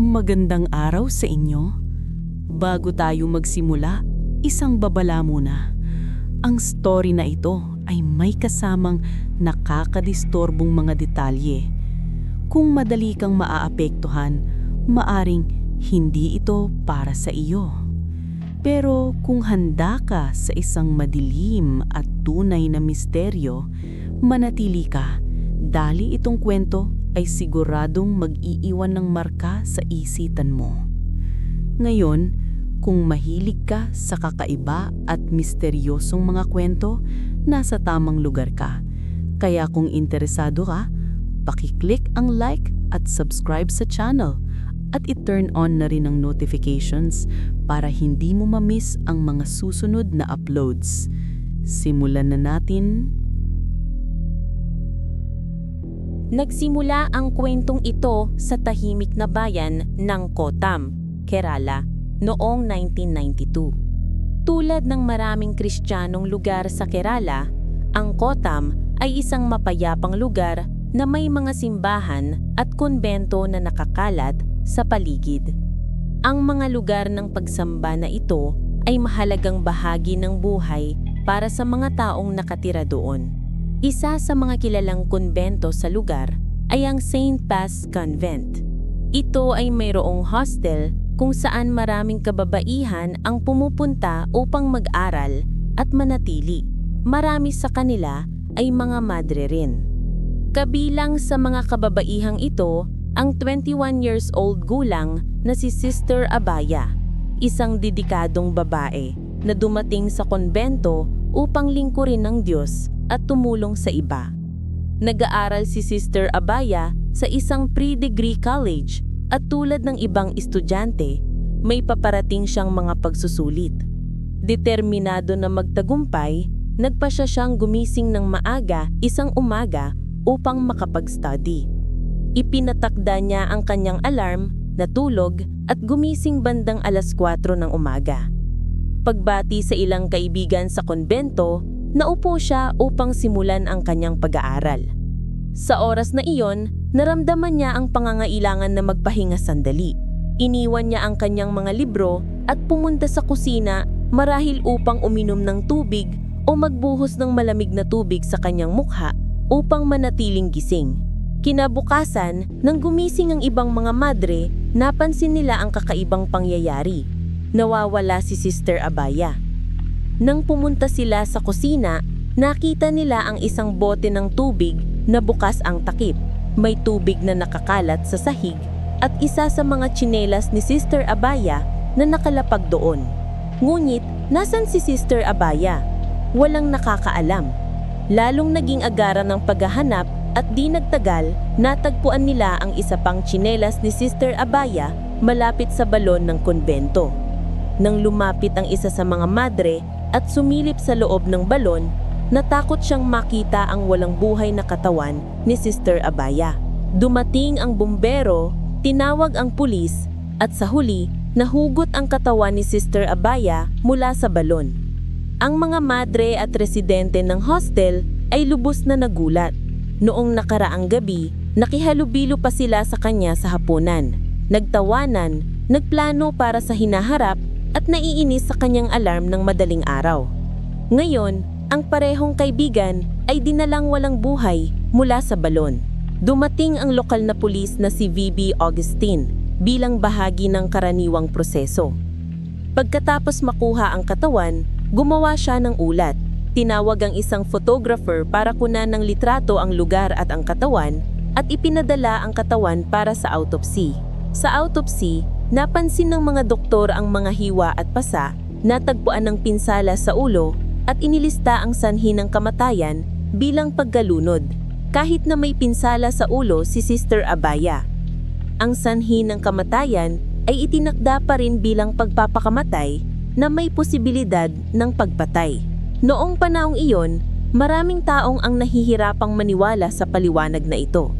Magandang araw sa inyo. Bago tayo magsimula, isang babala muna. Ang story na ito ay may kasamang nakakadistorbong mga detalye. Kung madali kang maaapektuhan, maaring hindi ito para sa iyo. Pero kung handa ka sa isang madilim at tunay na misteryo, manatili ka. Dali itong kwento ay siguradong mag-iiwan ng marka sa isitan mo. Ngayon, kung mahilig ka sa kakaiba at misteryosong mga kwento, nasa tamang lugar ka. Kaya kung interesado ka, pakiclick ang like at subscribe sa channel at i-turn on na rin ang notifications para hindi mo ma-miss ang mga susunod na uploads. Simulan na natin. Nagsimula ang kwentong ito sa tahimik na bayan ng Kotam, Kerala, noong 1992. Tulad ng maraming Kristiyanong lugar sa Kerala, ang Kotam ay isang mapayapang lugar na may mga simbahan at konbento na nakakalat sa paligid. Ang mga lugar ng pagsamba na ito ay mahalagang bahagi ng buhay para sa mga taong nakatira doon. Isa sa mga kilalang konbento sa lugar ay ang St. Pass Convent. Ito ay mayroong hostel kung saan maraming kababaihan ang pumupunta upang mag-aral at manatili. Marami sa kanila ay mga madre rin. Kabilang sa mga kababaihang ito ang 21 years old gulang na si Sister Abaya, isang dedikadong babae na dumating sa konbento upang lingkurin ng Diyos at tumulong sa iba. Nag-aaral si Sister Abaya sa isang pre-degree college at tulad ng ibang estudyante, may paparating siyang mga pagsusulit. Determinado na magtagumpay, nagpa siya siyang gumising ng maaga isang umaga upang makapag-study. Ipinatakda niya ang kanyang alarm, natulog at gumising bandang alas 4 ng umaga. Pagbati sa ilang kaibigan sa konbento, naupo siya upang simulan ang kanyang pag-aaral. Sa oras na iyon, naramdaman niya ang pangangailangan na magpahinga sandali. Iniwan niya ang kanyang mga libro at pumunta sa kusina marahil upang uminom ng tubig o magbuhos ng malamig na tubig sa kanyang mukha upang manatiling gising. Kinabukasan, nang gumising ang ibang mga madre, napansin nila ang kakaibang pangyayari. Nawawala si Sister Abaya. Nang pumunta sila sa kusina, nakita nila ang isang bote ng tubig na bukas ang takip. May tubig na nakakalat sa sahig at isa sa mga tsinelas ni Sister Abaya na nakalapag doon. Ngunit, nasan si Sister Abaya? Walang nakakaalam. Lalong naging agara ng paghahanap at di nagtagal, natagpuan nila ang isa pang tsinelas ni Sister Abaya malapit sa balon ng konbento. Nang lumapit ang isa sa mga madre at sumilip sa loob ng balon, natakot siyang makita ang walang buhay na katawan ni Sister Abaya. Dumating ang bumbero, tinawag ang pulis, at sa huli, nahugot ang katawan ni Sister Abaya mula sa balon. Ang mga madre at residente ng hostel ay lubos na nagulat. Noong nakaraang gabi, nakihalubilo pa sila sa kanya sa hapunan. Nagtawanan, nagplano para sa hinaharap at naiinis sa kanyang alarm ng madaling araw. Ngayon, ang parehong kaibigan ay dinalang walang buhay mula sa balon. Dumating ang lokal na pulis na si VB Augustine bilang bahagi ng karaniwang proseso. Pagkatapos makuha ang katawan, gumawa siya ng ulat. Tinawag ang isang photographer para kunan ng litrato ang lugar at ang katawan at ipinadala ang katawan para sa autopsy. Sa autopsy, napansin ng mga doktor ang mga hiwa at pasa, natagpuan ng pinsala sa ulo at inilista ang sanhi ng kamatayan bilang paggalunod, kahit na may pinsala sa ulo si Sister Abaya. Ang sanhi ng kamatayan ay itinakda pa rin bilang pagpapakamatay na may posibilidad ng pagpatay. Noong panahong iyon, maraming taong ang nahihirapang maniwala sa paliwanag na ito.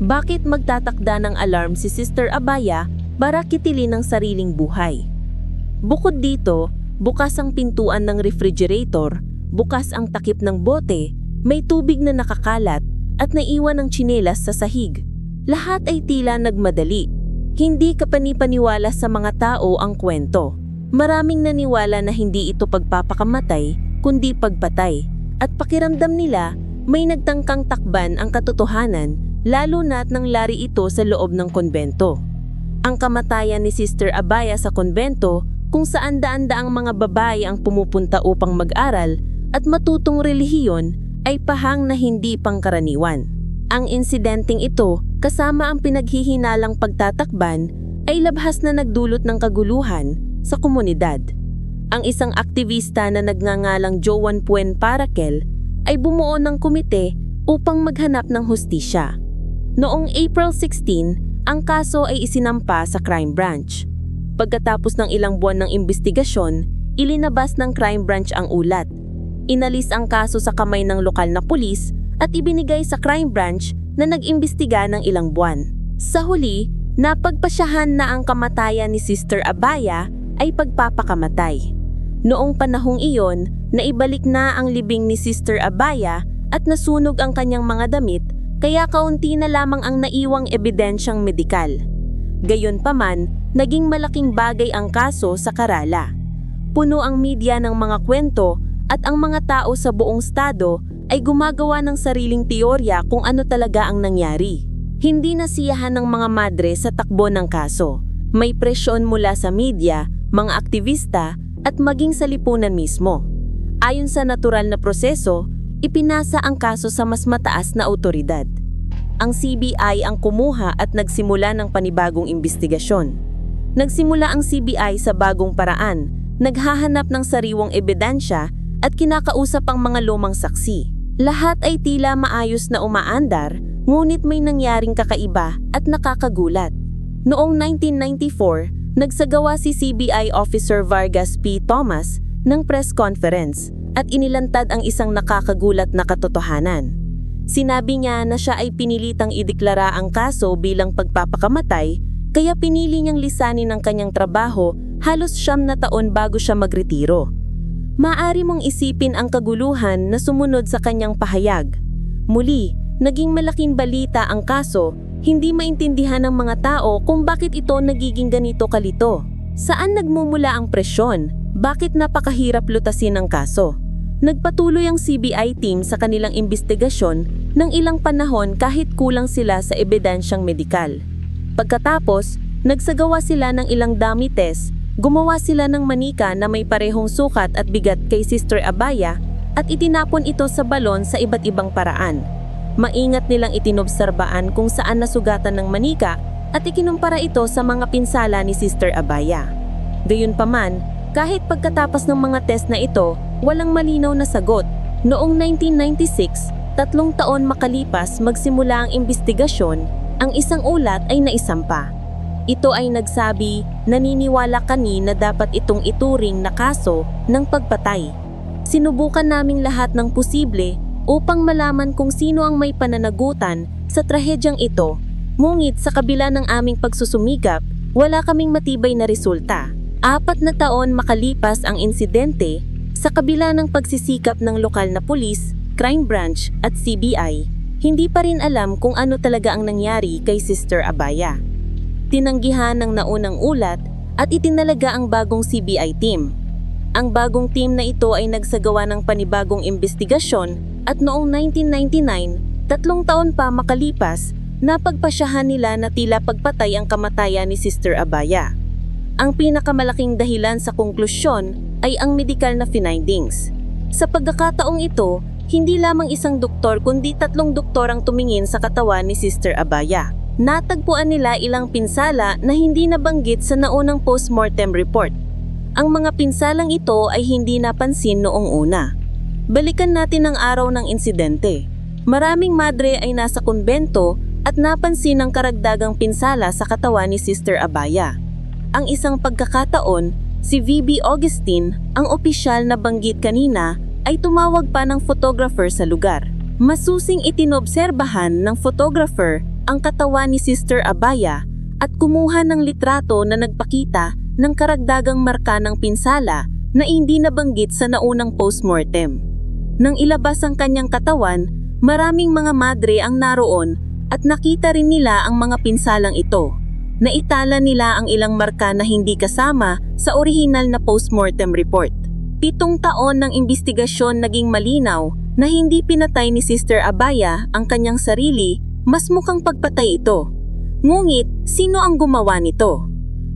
Bakit magtatakda ng alarm si Sister Abaya para kitilin ng sariling buhay? Bukod dito, bukas ang pintuan ng refrigerator, bukas ang takip ng bote, may tubig na nakakalat at naiwan ng tsinelas sa sahig. Lahat ay tila nagmadali. Hindi kapanipaniwala sa mga tao ang kwento. Maraming naniwala na hindi ito pagpapakamatay, kundi pagpatay. At pakiramdam nila, may nagtangkang takban ang katotohanan, lalo na't nanglari ito sa loob ng konbento. Ang kamatayan ni Sister Abaya sa konbento, kung saan daan-daang mga babae ang pumupunta upang mag-aral at matutong relihiyon, ay pahang na hindi pangkaraniwan. Ang insidenteng ito, kasama ang pinaghihinalang pagtatakban, ay labhas na nagdulot ng kaguluhan sa komunidad. Ang isang aktivista na nagngangalang Joan Puen Parakel ay bumuo ng komite upang maghanap ng hustisya. Noong April 16, ang kaso ay isinampa sa crime branch. Pagkatapos ng ilang buwan ng investigasyon, ilinabas ng crime branch ang ulat. Inalis ang kaso sa kamay ng lokal na pulis at ibinigay sa crime branch na nag-imbestiga ng ilang buwan. Sa huli, napagpasyahan na ang kamatayan ni Sister Abaya ay pagpapakamatay. Noong panahong iyon, naibalik na ang libing ni Sister Abaya at nasunog ang kanyang mga damit kaya kaunti na lamang ang naiwang ebidensyang medikal. Gayunpaman, naging malaking bagay ang kaso sa Karala. Puno ang media ng mga kwento at ang mga tao sa buong estado ay gumagawa ng sariling teorya kung ano talaga ang nangyari. Hindi nasiyahan ng mga madre sa takbo ng kaso. May presyon mula sa media, mga aktivista at maging sa lipunan mismo. Ayon sa natural na proseso, ipinasa ang kaso sa mas mataas na autoridad. Ang CBI ang kumuha at nagsimula ng panibagong investigasyon. Nagsimula ang CBI sa bagong paraan, naghahanap ng sariwang ebidensya at kinakausap ang mga lumang saksi. Lahat ay tila maayos na umaandar, ngunit may nangyaring kakaiba at nakakagulat. Noong 1994, nagsagawa si CBI Officer Vargas P. Thomas ng press conference at inilantad ang isang nakakagulat na katotohanan. Sinabi niya na siya ay pinilitang ideklara ang kaso bilang pagpapakamatay kaya pinili niyang lisanin ang kanyang trabaho halos siyam na taon bago siya magretiro. Maari mong isipin ang kaguluhan na sumunod sa kanyang pahayag. Muli, naging malaking balita ang kaso, hindi maintindihan ng mga tao kung bakit ito nagiging ganito kalito. Saan nagmumula ang presyon? Bakit napakahirap lutasin ang kaso? Nagpatuloy ang CBI team sa kanilang investigasyon ng ilang panahon kahit kulang sila sa ebidensyang medikal. Pagkatapos, nagsagawa sila ng ilang dummy test, gumawa sila ng manika na may parehong sukat at bigat kay Sister Abaya at itinapon ito sa balon sa iba't ibang paraan. Maingat nilang itinobserbaan kung saan nasugatan ng manika at ikinumpara ito sa mga pinsala ni Sister Abaya. Gayunpaman, kahit pagkatapos ng mga test na ito, walang malinaw na sagot. Noong 1996, tatlong taon makalipas magsimula ang investigasyon, ang isang ulat ay naisampa. Ito ay nagsabi, naniniwala kami na dapat itong ituring na kaso ng pagpatay. Sinubukan naming lahat ng posible upang malaman kung sino ang may pananagutan sa trahedyang ito, ngunit sa kabila ng aming pagsusumigap, wala kaming matibay na resulta. Apat na taon makalipas ang insidente, sa kabila ng pagsisikap ng lokal na pulis, crime branch at CBI, hindi pa rin alam kung ano talaga ang nangyari kay Sister Abaya. Tinanggihan ng naunang ulat at itinalaga ang bagong CBI team. Ang bagong team na ito ay nagsagawa ng panibagong investigasyon at noong 1999, tatlong taon pa makalipas, napagpasyahan nila na tila pagpatay ang kamatayan ni Sister Abaya. Ang pinakamalaking dahilan sa konklusyon ay ang medical na findings. Sa pagkakataong ito, hindi lamang isang doktor kundi tatlong doktor ang tumingin sa katawan ni Sister Abaya. Natagpuan nila ilang pinsala na hindi nabanggit sa naunang postmortem report. Ang mga pinsalang ito ay hindi napansin noong una. Balikan natin ang araw ng insidente. Maraming madre ay nasa konbento at napansin ang karagdagang pinsala sa katawan ni Sister Abaya. Ang isang pagkakataon, si VB Augustine, ang opisyal na banggit kanina, ay tumawag pa ng photographer sa lugar. Masusing itinobserbahan ng photographer ang katawan ni Sister Abaya at kumuha ng litrato na nagpakita ng karagdagang marka ng pinsala na hindi nabanggit sa naunang postmortem. Nang ilabas ang kanyang katawan, maraming mga madre ang naroon at nakita rin nila ang mga pinsalang ito. Naitala nila ang ilang marka na hindi kasama sa orihinal na postmortem report. Pitong taon ng investigasyon naging malinaw na hindi pinatay ni Sister Abaya ang kanyang sarili, mas mukhang pagpatay ito. Ngunit, sino ang gumawa nito?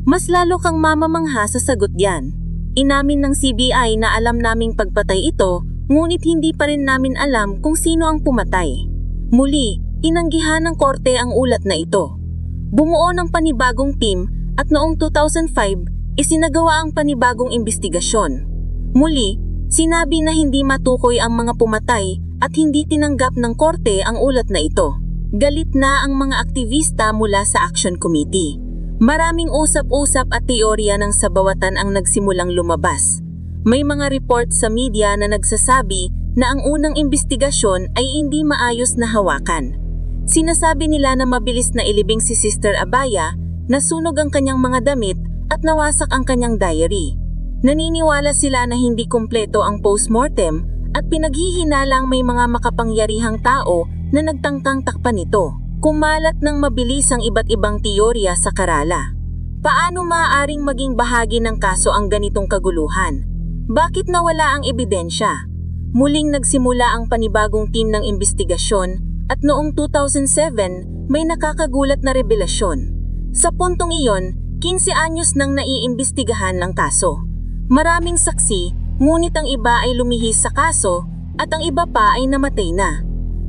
Mas lalo kang mamamangha sa sagot yan. Inamin ng CBI na alam naming pagpatay ito, ngunit hindi pa rin namin alam kung sino ang pumatay. Muli, inanggihan ng korte ang ulat na ito. Bumuo ng panibagong team at noong 2005, isinagawa ang panibagong investigasyon. Muli, sinabi na hindi matukoy ang mga pumatay at hindi tinanggap ng korte ang ulat na ito. Galit na ang mga aktivista mula sa Action Committee. Maraming usap-usap at teorya ng sabawatan ang nagsimulang lumabas. May mga report sa media na nagsasabi na ang unang investigasyon ay hindi maayos na hawakan. Sinasabi nila na mabilis na ilibing si Sister Abaya, nasunog ang kanyang mga damit at nawasak ang kanyang diary. Naniniwala sila na hindi kumpleto ang postmortem at pinaghihinalang may mga makapangyarihang tao na nagtangkang takpan nito. Kumalat ng mabilis ang iba't ibang teorya sa karala. Paano maaaring maging bahagi ng kaso ang ganitong kaguluhan? Bakit nawala ang ebidensya? Muling nagsimula ang panibagong team ng investigasyon at noong 2007 may nakakagulat na revelasyon. Sa puntong iyon, 15 anyos nang naiimbestigahan ng kaso. Maraming saksi, ngunit ang iba ay lumihis sa kaso at ang iba pa ay namatay na.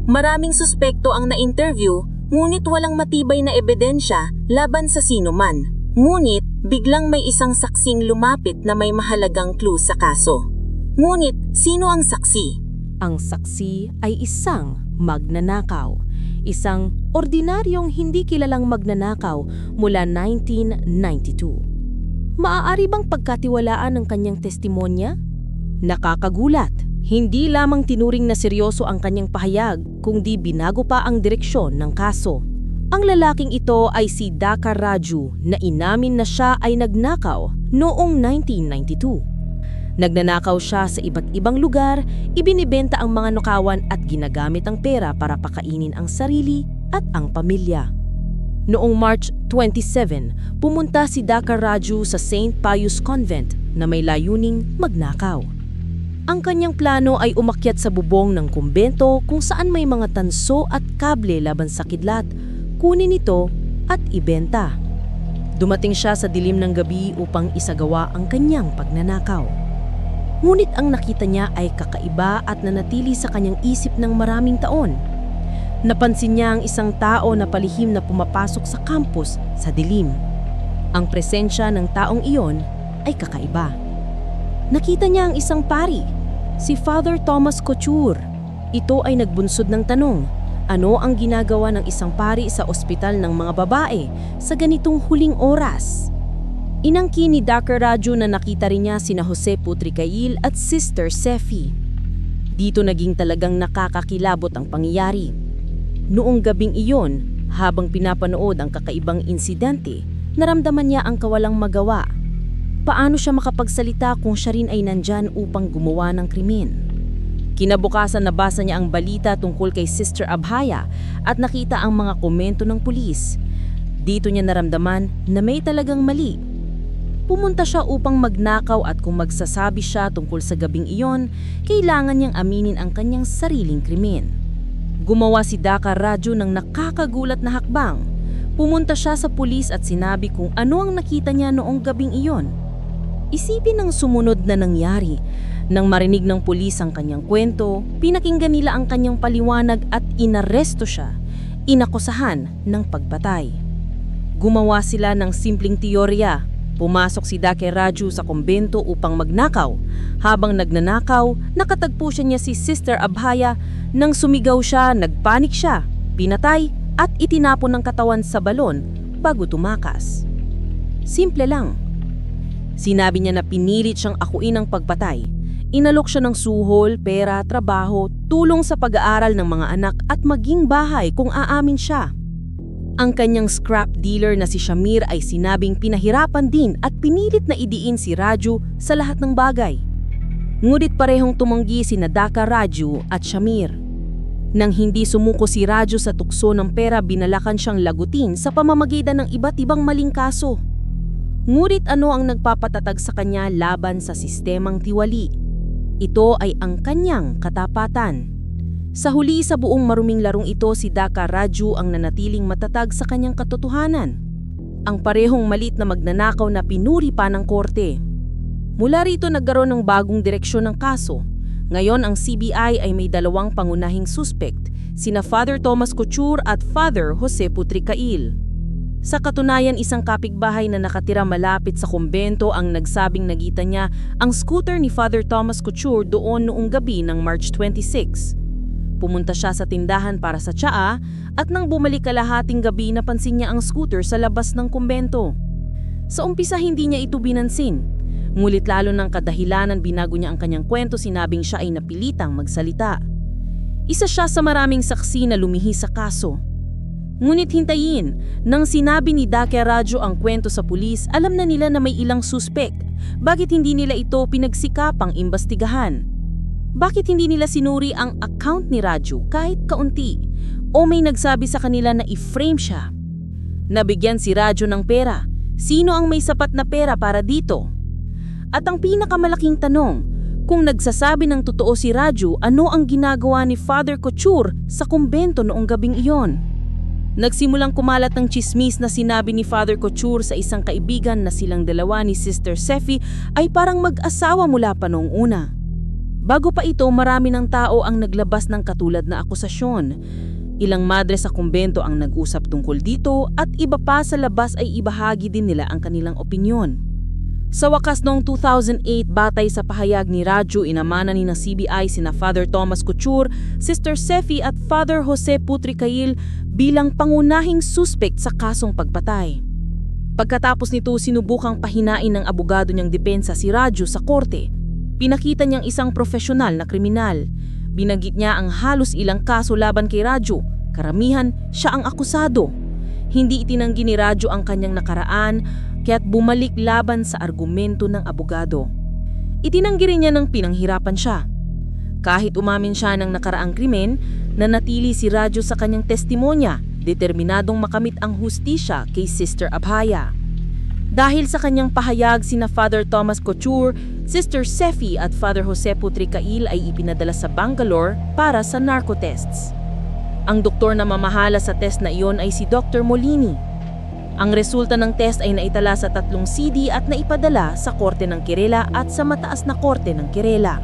Maraming suspekto ang na-interview, ngunit walang matibay na ebidensya laban sa sino man. Ngunit biglang may isang saksing lumapit na may mahalagang clue sa kaso. Ngunit sino ang saksi? Ang saksi ay isang magnanakaw. Isang ordinaryong hindi kilalang magnanakaw mula 1992. Maaari bang pagkatiwalaan ang kanyang testimonya? Nakakagulat. Hindi lamang tinuring na seryoso ang kanyang pahayag, kundi binago pa ang direksyon ng kaso. Ang lalaking ito ay si Daka Raju na inamin na siya ay nagnakaw noong 1992. Nagnanakaw siya sa iba't ibang lugar, ibinibenta ang mga nukawan at ginagamit ang pera para pakainin ang sarili at ang pamilya. Noong March 27, pumunta si Daka Raju sa St. Pius Convent na may layuning magnakaw. Ang kanyang plano ay umakyat sa bubong ng kumbento kung saan may mga tanso at kable laban sa kidlat, kunin ito at ibenta. Dumating siya sa dilim ng gabi upang isagawa ang kanyang pagnanakaw. Ngunit ang nakita niya ay kakaiba at nanatili sa kanyang isip ng maraming taon. Napansin niya ang isang tao na palihim na pumapasok sa campus sa dilim. Ang presensya ng taong iyon ay kakaiba. Nakita niya ang isang pari, si Father Thomas Couture. Ito ay nagbunsod ng tanong, ano ang ginagawa ng isang pari sa ospital ng mga babae sa ganitong huling oras? Inangki ni Dr. Raju na nakita rin niya sina Jose Putricail at Sister Sefi. Dito naging talagang nakakakilabot ang pangyayari. Noong gabing iyon, habang pinapanood ang kakaibang insidente, naramdaman niya ang kawalang magawa. Paano siya makapagsalita kung siya rin ay nandyan upang gumawa ng krimen? Kinabukasan nabasa niya ang balita tungkol kay Sister Abhaya at nakita ang mga komento ng pulis. Dito niya naramdaman na may talagang mali. Pumunta siya upang magnakaw at kung magsasabi siya tungkol sa gabing iyon, kailangan niyang aminin ang kanyang sariling krimen. Gumawa si Daka Raju ng nakakagulat na hakbang. Pumunta siya sa pulis at sinabi kung ano ang nakita niya noong gabing iyon. Isipin ang sumunod na nangyari. Nang marinig ng pulis ang kanyang kwento, pinakinggan nila ang kanyang paliwanag at inaresto siya, inakusahan ng pagpatay. Gumawa sila ng simpleng teorya. Pumasok si Dake Raju sa kumbento upang magnakaw. Habang nagnanakaw, nakatagpo siya niya si Sister Abhaya. Nang sumigaw siya, nagpanik siya, pinatay at itinapon ng katawan sa balon bago tumakas. Simple lang. Sinabi niya na pinilit siyang akuin ang pagpatay. Inalok siya ng suhol, pera, trabaho, tulong sa pag-aaral ng mga anak at maging bahay kung aamin siya. Ang kanyang scrap dealer na si Shamir ay sinabing pinahirapan din at pinilit na idiin si Raju sa lahat ng bagay. Ngunit parehong tumanggi si Nadaka Raju at Shamir. Nang hindi sumuko si Radyo sa tukso ng pera, binalakan siyang lagutin sa pamamagitan ng iba't ibang maling kaso. Ngunit ano ang nagpapatatag sa kanya laban sa sistemang tiwali? Ito ay ang kanyang katapatan. Sa huli sa buong maruming larong ito, si Daka Raju ang nanatiling matatag sa kanyang katotohanan. Ang parehong malit na magnanakaw na pinuri pa ng korte. Mula rito nagkaroon ng bagong direksyon ng kaso. Ngayon ang CBI ay may dalawang pangunahing suspect, sina Father Thomas Couture at Father Jose Putricail. Sa katunayan isang kapigbahay na nakatira malapit sa kumbento ang nagsabing nagita niya ang scooter ni Father Thomas Couture doon noong gabi ng March 26. Pumunta siya sa tindahan para sa tsaa at nang bumalik kalahating gabi napansin niya ang scooter sa labas ng kumbento. Sa umpisa hindi niya ito binansin. Ngulit lalo ng kadahilanan binago niya ang kanyang kwento sinabing siya ay napilitang magsalita. Isa siya sa maraming saksi na lumihi sa kaso. Ngunit hintayin, nang sinabi ni Dake Radyo ang kwento sa pulis, alam na nila na may ilang suspek. Bakit hindi nila ito pinagsikapang imbestigahan? Bakit hindi nila sinuri ang account ni Radyo kahit kaunti? O may nagsabi sa kanila na i-frame siya? Nabigyan si Radyo ng pera. Sino ang may sapat na pera para dito? At ang pinakamalaking tanong, kung nagsasabi ng totoo si Raju, ano ang ginagawa ni Father Couture sa kumbento noong gabing iyon? Nagsimulang kumalat ng chismis na sinabi ni Father Couture sa isang kaibigan na silang dalawa ni Sister Sefi ay parang mag-asawa mula pa noong una. Bago pa ito, marami ng tao ang naglabas ng katulad na akusasyon. Ilang madre sa kumbento ang nag-usap tungkol dito at iba pa sa labas ay ibahagi din nila ang kanilang opinyon. Sa wakas noong 2008, batay sa pahayag ni Raju, inamana ni na CBI sina Father Thomas Couture, Sister Sefi at Father Jose Putricail bilang pangunahing suspect sa kasong pagpatay. Pagkatapos nito, sinubukang pahinain ng abogado niyang depensa si Raju sa korte. Pinakita niyang isang profesional na kriminal. Binagit niya ang halos ilang kaso laban kay Raju. Karamihan, siya ang akusado. Hindi itinanggi ni Raju ang kanyang nakaraan, kaya't bumalik laban sa argumento ng abogado. Itinanggi rin niya ng pinanghirapan siya. Kahit umamin siya ng nakaraang krimen, nanatili si Radyo sa kanyang testimonya, determinadong makamit ang hustisya kay Sister Abhaya. Dahil sa kanyang pahayag sina Father Thomas Couture, Sister Sefi at Father Jose Putricail ay ipinadala sa Bangalore para sa narcotests. Ang doktor na mamahala sa test na iyon ay si Dr. Molini. Ang resulta ng test ay naitala sa tatlong CD at naipadala sa Korte ng Kirela at sa mataas na Korte ng Kirela.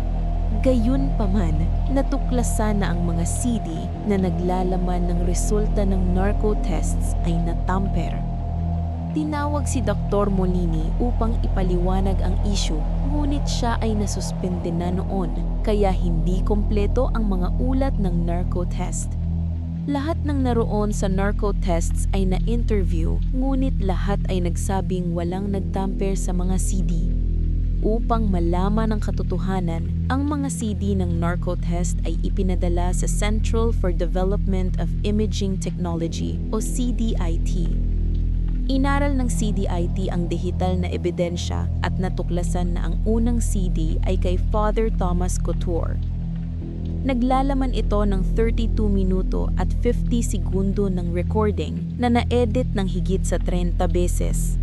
Gayun pa man, natuklasan na ang mga CD na naglalaman ng resulta ng narco tests ay natamper. Tinawag si Dr. Molini upang ipaliwanag ang issue, ngunit siya ay nasuspende na noon, kaya hindi kompleto ang mga ulat ng narco test. Lahat ng naroon sa narco tests ay na-interview, ngunit lahat ay nagsabing walang nagtamper sa mga CD. Upang malaman ang katotohanan, ang mga CD ng narco test ay ipinadala sa Central for Development of Imaging Technology o CDIT. Inaral ng CDIT ang digital na ebidensya at natuklasan na ang unang CD ay kay Father Thomas Couture. Naglalaman ito ng 32 minuto at 50 segundo ng recording na na-edit ng higit sa 30 beses.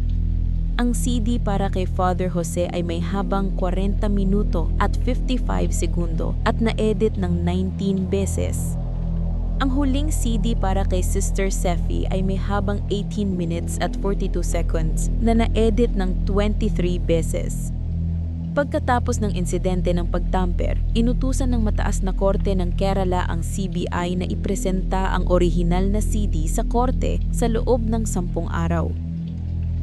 Ang CD para kay Father Jose ay may habang 40 minuto at 55 segundo at na-edit ng 19 beses. Ang huling CD para kay Sister Sefi ay may habang 18 minutes at 42 seconds na na-edit ng 23 beses. Pagkatapos ng insidente ng pagtamper, inutusan ng mataas na korte ng Kerala ang CBI na ipresenta ang orihinal na CD sa korte sa loob ng sampung araw.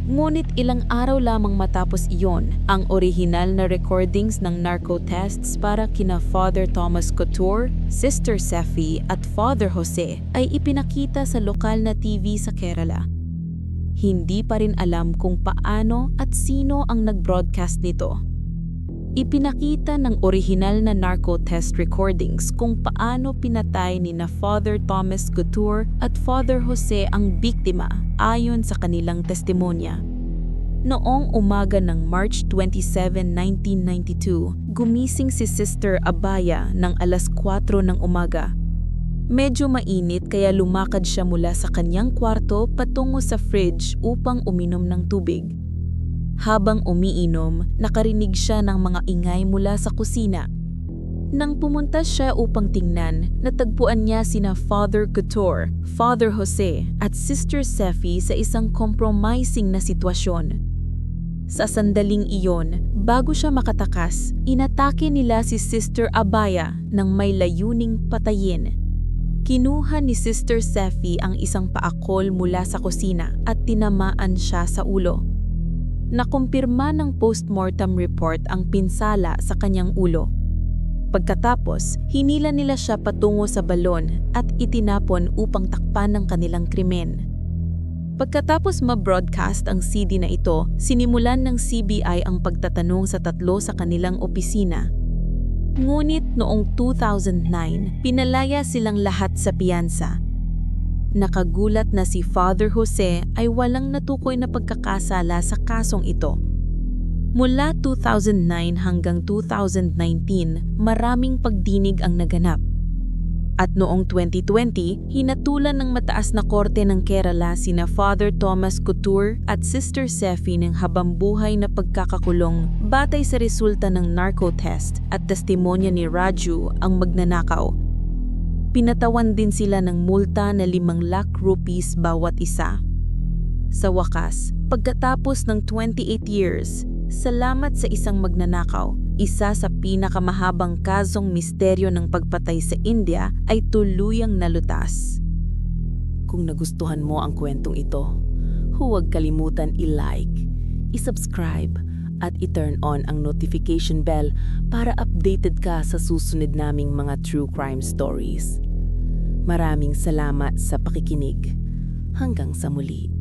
Ngunit ilang araw lamang matapos iyon, ang orihinal na recordings ng narco tests para kina Father Thomas Couture, Sister Sefi at Father Jose ay ipinakita sa lokal na TV sa Kerala. Hindi pa rin alam kung paano at sino ang nag-broadcast nito. Ipinakita ng orihinal na narco test recordings kung paano pinatay ni na Father Thomas Couture at Father Jose ang biktima ayon sa kanilang testimonya. Noong umaga ng March 27, 1992, gumising si Sister Abaya ng alas 4 ng umaga. Medyo mainit kaya lumakad siya mula sa kanyang kwarto patungo sa fridge upang uminom ng tubig. Habang umiinom, nakarinig siya ng mga ingay mula sa kusina. Nang pumunta siya upang tingnan, natagpuan niya sina Father Couture, Father Jose at Sister Sefi sa isang compromising na sitwasyon. Sa sandaling iyon, bago siya makatakas, inatake nila si Sister Abaya nang may layuning patayin. Kinuha ni Sister Sefi ang isang paakol mula sa kusina at tinamaan siya sa ulo. Nakumpirma ng postmortem report ang pinsala sa kanyang ulo. Pagkatapos, hinila nila siya patungo sa balon at itinapon upang takpan ng kanilang krimen. Pagkatapos ma-broadcast ang CD na ito, sinimulan ng CBI ang pagtatanong sa tatlo sa kanilang opisina. Ngunit noong 2009, pinalaya silang lahat sa piyansa. Nakagulat na si Father Jose ay walang natukoy na pagkakasala sa kasong ito. Mula 2009 hanggang 2019, maraming pagdinig ang naganap. At noong 2020, hinatulan ng mataas na korte ng Kerala sina Father Thomas Couture at Sister Sefi ng habambuhay na pagkakakulong batay sa resulta ng narco test at testimonya ni Raju ang magnanakaw. Pinatawan din sila ng multa na 5 lakh rupees bawat isa. Sa wakas, pagkatapos ng 28 years, salamat sa isang magnanakaw, isa sa pinakamahabang kasong misteryo ng pagpatay sa India ay tuluyang nalutas. Kung nagustuhan mo ang kwentong ito, huwag kalimutan i-like, i-subscribe, at i-turn on ang notification bell para updated ka sa susunod naming mga true crime stories. Maraming salamat sa pakikinig. Hanggang sa muli.